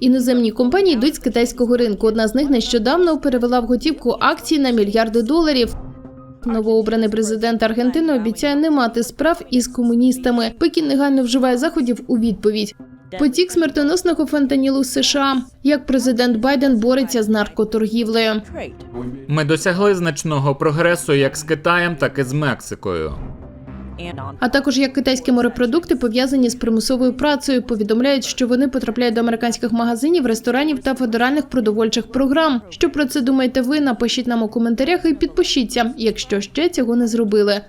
Іноземні компанії йдуть з китайського ринку. Одна з них нещодавно перевела в готівку акції на мільярди доларів. Новообраний президент Аргентини обіцяє не мати справ із комуністами. Пекін негайно вживає заходів у відповідь. Потік смертоносного фентанілу США. Як президент Байден бореться з наркоторгівлею. Ми досягли значного прогресу як з Китаєм, так і з Мексикою. А також як китайські морепродукти пов'язані з примусовою працею, повідомляють, що вони потрапляють до американських магазинів, ресторанів та федеральних продовольчих програм. Що про це думаєте ви? Напишіть нам у коментарях і підпишіться, якщо ще цього не зробили.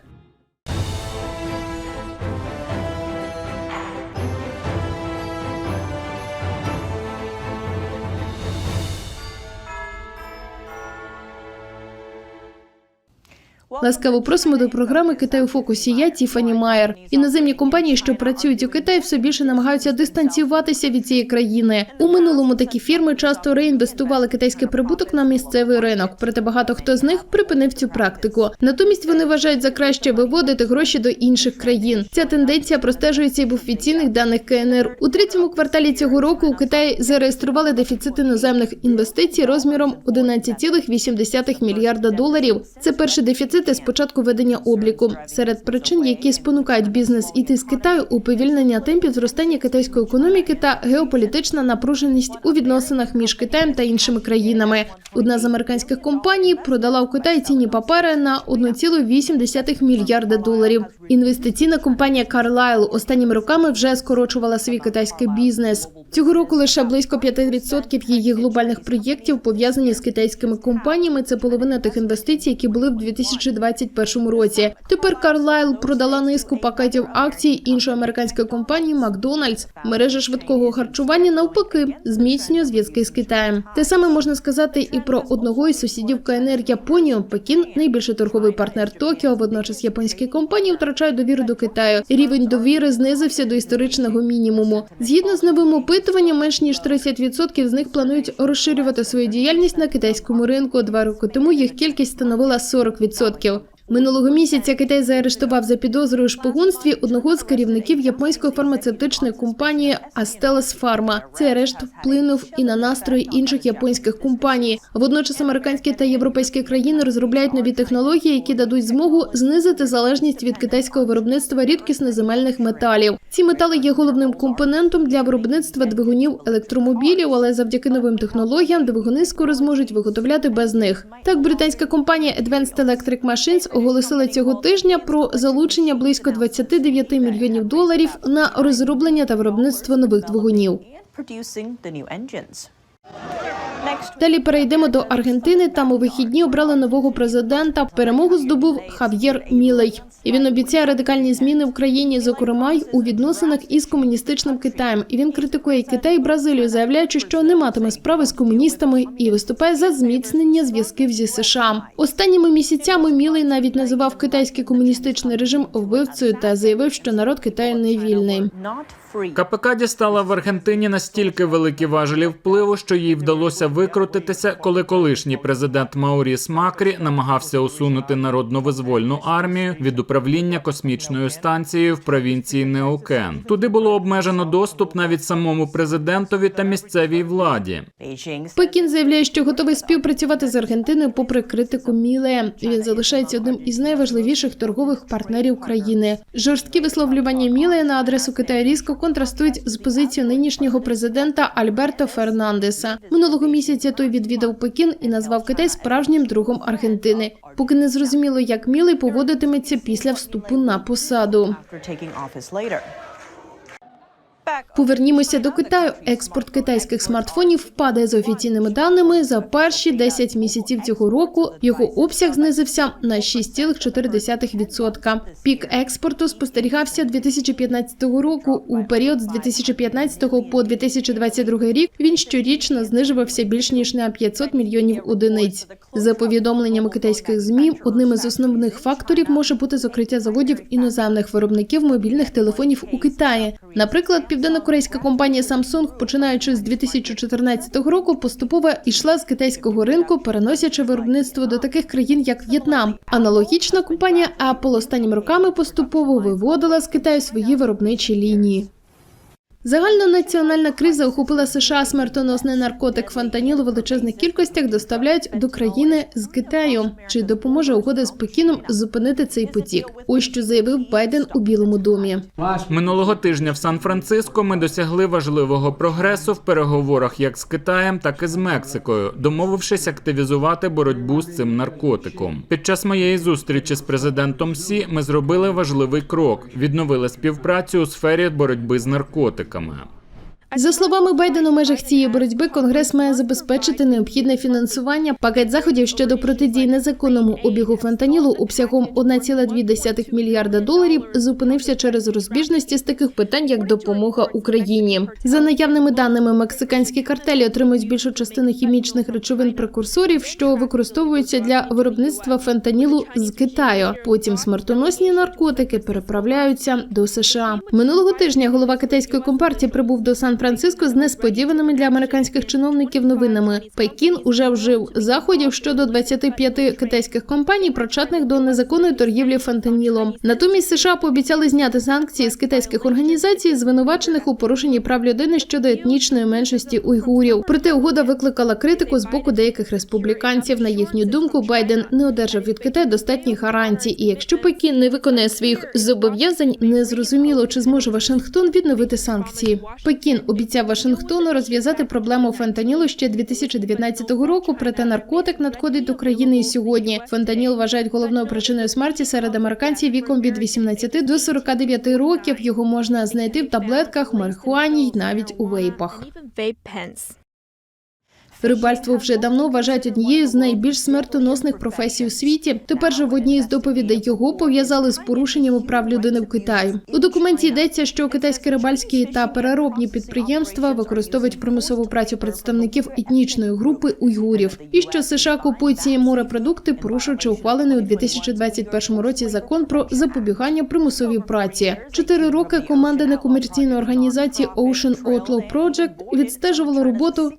Ласкаво просимо до програми Китай у фокусі. Я Тіфані Майер. Іноземні компанії, що працюють у Китаї, все більше намагаються дистанціюватися від цієї країни. У минулому такі фірми часто реінвестували китайський прибуток на місцевий ринок. Проте багато хто з них припинив цю практику. Натомість вони вважають за краще виводити гроші до інших країн. Ця тенденція простежується і в офіційних даних КНР. У третьому кварталі цього року у Китаї зареєстрували дефіцит іноземних інвестицій розміром 11,8 мільярда доларів. Це перший дефіцит із початку ведення обліку. Серед причин, які спонукають бізнес іти з Китаю, уповільнення темпів зростання китайської економіки та геополітична напруженість у відносинах між Китаєм та іншими країнами. Одна з американських компаній продала у Китаї цінні папери на 1,8 мільярда доларів. Інвестиційна компанія Carlyle останніми роками вже скорочувала свій китайський бізнес. Цього року лише близько 5% її глобальних проєктів пов'язані з китайськими компаніями. Це половина тих інвестицій, які були в 2021 році. Тепер Carlyle продала низку пакетів акцій іншої американської компанії Макдональдс. Мережа швидкого харчування навпаки зміцнює зв'язки з Китаєм. Те саме можна сказати і про одного із сусідів КНР Японію. Пекін найбільший торговий партнер Токіо. Водночас японські компанії втрачають довіру до Китаю. Рівень довіри знизився до історичного мінімуму. Згідно з новим опитуванням, менш ніж 30% з них планують розширювати свою діяльність на китайському ринку. Два роки тому їх кількість становила 40%. Минулого місяця Китай заарештував за підозрою шпигунстві одного з керівників японської фармацевтичної компанії Astellas Pharma. Цей арешт вплинув і на настрої інших японських компаній. Водночас американські та європейські країни розробляють нові технології, які дадуть змогу знизити залежність від китайського виробництва рідкісноземельних металів. Ці метали є головним компонентом для виробництва двигунів електромобілів, але завдяки новим технологіям двигуни скоро зможуть виготовляти без них. Так, британська компанія Advanced Electric Machines оголосила цього тижня про залучення близько 29 мільйонів доларів на розроблення та виробництво нових двигунів. Далі перейдемо до Аргентини. Там у вихідні обрали нового президента. Перемогу здобув Хав'єр Мілей. І він обіцяє радикальні зміни в країні, зокрема й у відносинах із комуністичним Китаєм. І він критикує Китай і Бразилію, заявляючи, що не матиме справи з комуністами і виступає за зміцнення зв'язків зі США. Останніми місяцями Мілей навіть називав китайський комуністичний режим вбивцею та заявив, що народ Китаю не вільний. КПК дістала в Аргентині настільки великі важелі впливу, що їй вдалося викрутитися, коли колишній президент Мауріс Макрі намагався усунути народно-визвольну армію від управління космічною станцією в провінції Неокен. Туди було обмежено доступ навіть самому президентові та місцевій владі. Пекін заявляє, що готовий співпрацювати з Аргентиною попри критику Мілея. Він залишається одним із найважливіших торгових партнерів країни. Жорсткі висловлювання Мілея на адресу Китаю різко контрастують з позицією нинішнього президента Альберто Фернандеса. Минулого місяця той відвідав Пекін і назвав Китай справжнім другом Аргентини. Поки не зрозуміло, як мілий поводитиметься після вступу на посаду. Повернімося до Китаю. Експорт китайських смартфонів впаде за офіційними даними. За перші 10 місяців цього року його обсяг знизився на 6,4%. Пік експорту спостерігався 2015 року. У період з 2015 по 2022 рік він щорічно знижувався більш ніж на 500 мільйонів одиниць. За повідомленнями китайських змі, одним із основних факторів може бути закриття заводів іноземних виробників мобільних телефонів у Китаї. Наприклад, південнокорейська компанія Samsung, починаючи з 2014 року, поступово йшла з китайського ринку, переносячи виробництво до таких країн, як В'єтнам. Аналогічна компанія Apple останніми роками поступово виводила з Китаю свої виробничі лінії. Загальнонаціональна криза охопила США. Смертоносний наркотик фентаніл у величезних кількостях доставляють до країни з Китаю. Чи допоможе угода з Пекіном зупинити цей потік? Ось що заявив Байден у Білому домі. Минулого тижня в Сан-Франциско ми досягли важливого прогресу в переговорах як з Китаєм, так і з Мексикою, домовившись активізувати боротьбу з цим наркотиком. Під час моєї зустрічі з президентом Сі ми зробили важливий крок: відновили співпрацю у сфері боротьби з наркотиками. Кама. За словами Байдена, у межах цієї боротьби Конгрес має забезпечити необхідне фінансування. Пакет заходів щодо протидії незаконному обігу фентанілу обсягом 1,2 мільярда доларів зупинився через розбіжності з таких питань, як допомога Україні. За наявними даними, мексиканські картелі отримують більшу частину хімічних речовин прекурсорів, що використовуються для виробництва фентанілу з Китаю. Потім смертоносні наркотики переправляються до США. Минулого тижня голова китайської компартії прибув до Сан-Франциско з несподіваними для американських чиновників новинами. Пекін уже вжив заходів щодо 25 китайських компаній, причетних до незаконної торгівлі фентанілом. Натомість США пообіцяли зняти санкції з китайських організацій, звинувачених у порушенні прав людини щодо етнічної меншості уйгурів. Проте угода викликала критику з боку деяких республіканців. На їхню думку, Байден не одержав від Китаю достатніх гарантій. І якщо Пекін не виконає своїх зобов'язань, не зрозуміло, чи зможе Вашингтон відновити санкції. Пекін обіцяв Вашингтону розв'язати проблему фентанілу ще 2019 року. Проте наркотик надходить до країни і сьогодні. Фентаніл вважають головною причиною смерті серед американців віком від 18 до 49 років. Його можна знайти в таблетках, марихуані й навіть у вейпах. Рибальство вже давно вважають однією з найбільш смертоносних професій у світі. Тепер же в одній з доповідей його пов'язали з порушеннями прав людини в Китаї. У документі йдеться, що китайські рибальські та переробні підприємства використовують примусову працю представників етнічної групи уйгурів, і що США купують ці морепродукти, порушуючи ухвалений у 2021 році закон про запобігання примусовій праці. Чотири роки команда некомерційної організації Ocean Outlaw Project відстежувала роботу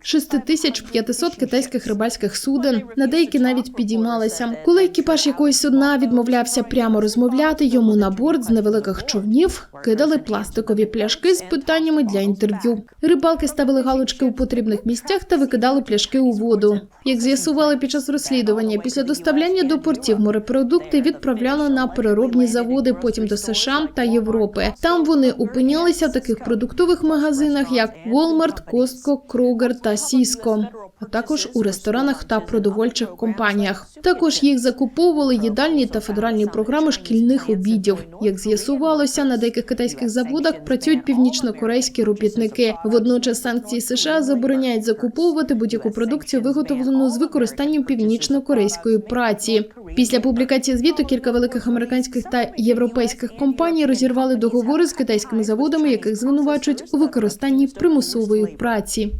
6500 китайських рибальських суден. На деякі навіть підіймалися. Коли екіпаж якогось судна відмовлявся прямо розмовляти, йому на борт з невеликих човнів кидали пластикові пляшки з питаннями для інтерв'ю. Рибалки ставили галочки у потрібних місцях та викидали пляшки у воду. Як з'ясували під час розслідування, після доставляння до портів морепродукти відправляли на переробні заводи, потім до США та Європи. Там вони опинялися в таких продуктових магазинах, як Walmart, Costco, Kroger та Cisco. А також у ресторанах та продовольчих компаніях. Також їх закуповували їдальні та федеральні програми шкільних обідів. Як з'ясувалося, на деяких китайських заводах працюють північно-корейські робітники. Водночас санкції США забороняють закуповувати будь-яку продукцію, виготовлену з використанням північно-корейської праці. Після публікації звіту кілька великих американських та європейських компаній розірвали договори з китайськими заводами, яких звинувачують у використанні примусової праці.